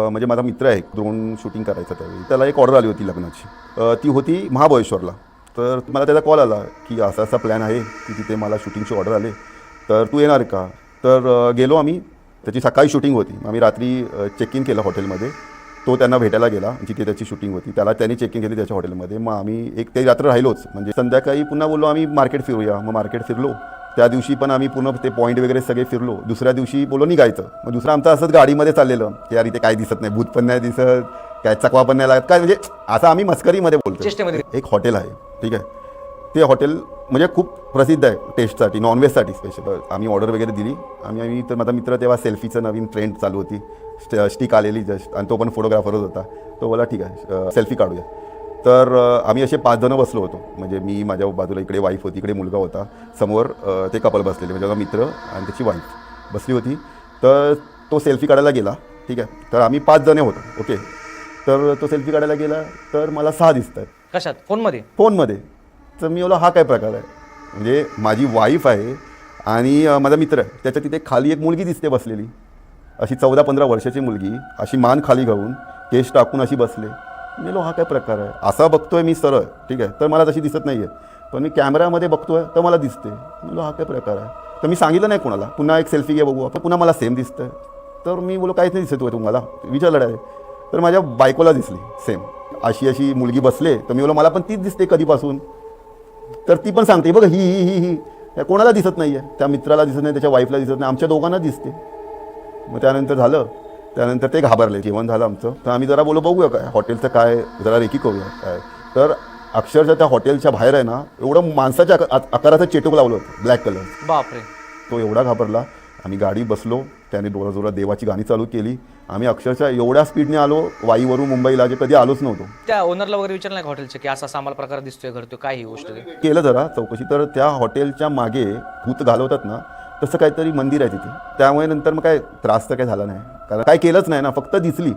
म्हणजे माझा मित्र आहे ड्रोन शूटिंग करायचं त्यावेळी. त्याला एक ऑर्डर आली होती लग्नाची. ती होती महाबळेश्वरला. तर मला त्याचा कॉल आला की असा असा प्लॅन आहे की तिथे मला शूटिंगची ऑर्डर आले. तर तू येणार का? तर गेलो आम्ही. त्याची सकाळी शूटिंग होती. आम्ही रात्री चेक इन केलं हॉटेलमध्ये तो त्यांना भेटायला गेला जिथे त्याची शूटिंग होती. त्याला त्यांनी चेक इन केली त्याच्या हॉटेलमध्ये मग आम्ही एक ते रात्र राहिलोच. म्हणजे संध्याकाळी पुन्हा बोललो आम्ही मार्केट फिरूया. मग मार्केट फिरलो. त्या दिवशी पण आम्ही पूर्ण ते पॉईंट वगैरे सगळे फिरलो. दुसऱ्या दिवशी बोलो निघायचं. मग दुसरं आमचं असंच गाडीमध्ये चाललेलं. की यार इथे काय दिसत नाही भूत पण नाही दिसत काय चकवा पण नाही लागत. काय म्हणजे असं आम्ही मस्करीमध्ये बोलतो. एक हॉटेल आहे ठीक आहे. ते हॉटेल म्हणजे खूप प्रसिद्ध आहे टेस्टसाठी नॉनव्हेजसाठी स्पेशल आम्ही ऑर्डर वगैरे दिली. आम्ही आम्ही तर माझा मित्र तेव्हा सेल्फीचं नवीन ट्रेंड चालू होती. स्ट स्टिक आलेली जस्ट आणि तो पण फोटोग्राफरच होता तो बोला ठीक आहे सेल्फी काढूया. तर आम्ही असे पाच जणं बसलो होतो. म्हणजे मी माझ्या बाजूला इकडे वाईफ होती इकडे मुलगा होता. समोर ते कपल बसलेले म्हणजे माझा मित्र आणि त्याची वाईफ बसली होती. तर तो सेल्फी काढायला गेला ठीक आहे. तर आम्ही पाच जणे होतो ओके तर तो सेल्फी काढायला गेला तर मला सहा दिसत आहेत कशात? फोनमध्ये? फोनमध्ये. तर मी बोला हा काय प्रकार आहे? म्हणजे माझी वाईफ आहे आणि अ, माझा मित्र आहे. त्याच्या तिथे खाली एक मुलगी दिसते बसलेली. अशी चौदा पंधरा वर्षाची मुलगी अशी मान खाली घालून केस टाकून अशी बसले. मी लो हा काय प्रकार आहे? असा बघतोय मी सरळ ठीक आहे? तर मला तशी दिसत नाही आहे पण मी कॅमेरामध्ये बघतोय तर मला दिसते. मी हा काय प्रकार आहे? तर मी सांगितलं नाही कोणाला. पुन्हा एक सेल्फी घे बघू आपण. पुन्हा मला सेम दिसतं तर मी बोलो काहीच नाही दिसत आहे तुम्हाला. विचारलं डायरे तर माझ्या बायकोला दिसली सेम अशी अशी मुलगी बसले. तर मी बोलो मला पण तीच दिसते कधीपासून. तर ती पण सांगते बघ ही ही ही ही. कोणाला दिसत नाही आहे त्या मित्राला दिसत नाही त्याच्या वाईफला दिसत नाही. आमच्या दोघांना दिसते. मग त्यानंतर झालं त्यानंतर ते घाबरले जेवण झालं आमचं. तर आम्ही जरा बोलो बघूया काय हॉटेलचं काय जरा रेकी करूया काय. तर अक्षरशः त्या हॉटेलच्या बाहेर आहे ना एवढं माणसाच्या आकाराचं चेटूक लावलं होतं ब्लॅक कलर. बापरे. तो एवढा घाबरला आम्ही गाडी बसलो त्याने जोरा जोरात देवाची गाणी चालू केली. आम्ही अक्षरशः एवढ्या स्पीडने आलो वाईवरून मुंबईला जे कधी आलोच नव्हतो. त्या ओनरला वगैरे विचारलं हॉटेलचे की असा आम्हाला प्रकार दिसतोय घडतोय काय ही गोष्ट? केलं जरा चौकशी. तर त्या हॉटेलच्या मागे भूत घालवतात ना तसं काहीतरी मंदिर आहे तिथे. त्यामुळे नंतर मग काय त्रास तर काय झाला नाही. कारण काय केलंच नाही ना फक्त दिसली.